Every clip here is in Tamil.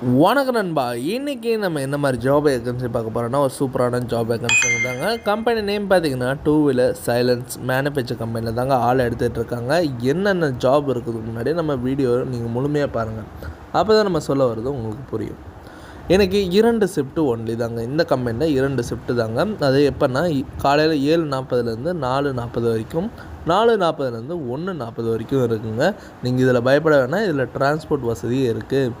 வணக்கம் நண்பா. இன்றைக்கி நம்ம என்ன மாதிரி ஜாப் வேகன்சி பார்க்க போகிறோம்னா ஒரு சூப்பரான ஜாப் வேகன்சி தாங்க. கம்பெனி நேம் பார்த்தீங்கன்னா டூ வீலர் சைலன்ஸ் மேனுஃபேக்சர் கம்பெனியில் தாங்க ஆள் எடுத்துகிட்டு இருக்காங்க. என்னென்ன ஜாப் இருக்குது முன்னாடி நம்ம வீடியோ நீங்கள் முழுமையாக பாருங்கள் அப்போ தான் நம்ம சொல்ல வருது உங்களுக்கு புரியும். எனக்கு இரண்டு ஷிஃப்ட்டு ஒன்லி தாங்க. இந்த கம்பெனியில் இரண்டு ஷிஃப்ட்டு தாங்க. அது எப்போன்னா காலையில் ஏழு நாற்பதுலேருந்து நாலு நாற்பது வரைக்கும் நாலு நாற்பதுலேருந்து ஒன்று நாற்பது வரைக்கும் இருக்குங்க. நீங்கள் இதில் பயப்பட வேணாம். இதில் டிரான்ஸ்போர்ட் வசதியும் இருக்குது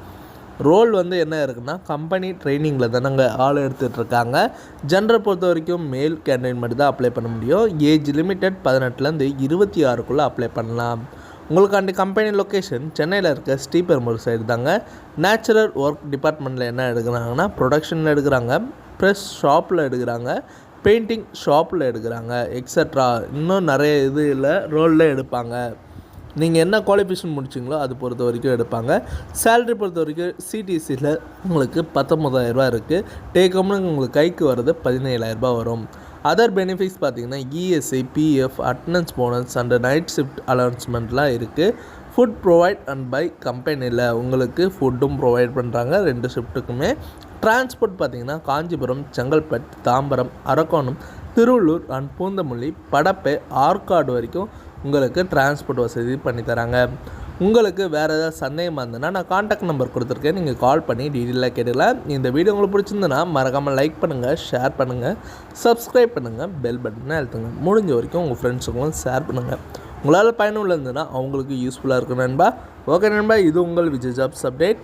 ரோல் வந்து என்ன இருக்குன்னா கம்பெனி ட்ரைனிங்கில் தானங்க ஆள் எடுத்துகிட்டு இருக்காங்க பொறுத்த வரைக்கும் மேல் கேண்டிடேட் மட்டும் தான் அப்ளை பண்ண முடியும். ஏஜ் லிமிட்டட் பதினெட்டுலேருந்து இருபத்தி ஆறுக்குள்ளே அப்ளை பண்ணலாம். உங்களுக்காண்டி கம்பெனி லொக்கேஷன் சென்னையில் இருக்க ஸ்ரீபெரும்பூர் சைடு தாங்க. நேச்சுரல் ஒர்க் டிபார்ட்மெண்ட்டில் என்ன எடுக்கிறாங்கன்னா ப்ரொடக்ஷனில் எடுக்கிறாங்க ப்ரெஸ் ஷாப்பில் எடுக்கிறாங்க பெயிண்டிங் ஷாப்பில் எடுக்கிறாங்க எக்ஸட்ரா இன்னும் நிறைய இது இல்லை ரோலில் எடுப்பாங்க. நீங்கள் என்ன குவாலிஃபிகேஷன் முடிச்சிங்களோ அது பொறுத்த வரைக்கும் எடுப்பாங்க. சேலரி பொறுத்த வரைக்கும் சிடிசியில் உங்களுக்கு பத்தொம்பதாயிரரூபா இருக்குது டேக் ஹோம்னு உங்களுக்கு கைக்கு வர்றது பதினேழாயிரரூபா வரும். அதர் பெனிஃபிட்ஸ் பார்த்தீங்கன்னா ESI PF attendance bonus and night shift அலௌன்ஸ்மெண்ட்லாம் இருக்குது ஃபுட் ப்ரொவைட் அண்ட் பை கம்பெனியில் உங்களுக்கு ஃபுட்டும் ப்ரொவைட் பண்ணுறாங்க ரெண்டு ஷிஃப்ட்டுக்குமே டிரான்ஸ்போர்ட் பார்த்தீங்கன்னா காஞ்சிபுரம் செங்கல்பட்டு தாம்பரம் அரக்கோணம் திருவள்ளூர் அண்ட் பூந்தமல்லி படப்பை ஆற்காடு வரைக்கும் உங்களுக்கு டிரான்ஸ்போர்ட் வசதி பண்ணி தராங்க. உங்களுக்கு வேறு ஏதாவது சந்தேகமாக இருந்ததுன்னா நான் காண்டாக்ட் நம்பர் கொடுத்துருக்கேன். நீங்கள் கால் பண்ணி டீட்டெயிலாக கேட்டுக்கலாம். இந்த வீடியோ உங்களுக்கு பிடிச்சிருந்ததுன்னா மறக்காமல் லைக் பண்ணுங்கள் ஷேர் பண்ணுங்கள் சப்ஸ்கிரைப் பண்ணுங்கள் பெல் பட்டனை அழுத்துங்க. முடிஞ்ச வரைக்கும் உங்கள் ஃப்ரெண்ட்ஸுங்களும் ஷேர் பண்ணுங்கள் உங்களால் பயனுள்ள இருந்ததுன்னா அவங்களுக்கு யூஸ்ஃபுல்லாக இருக்கும் நண்பா. ஓகே நண்பா இது உங்கள் விஜய் ஜாப்ஸ் அப்டேட்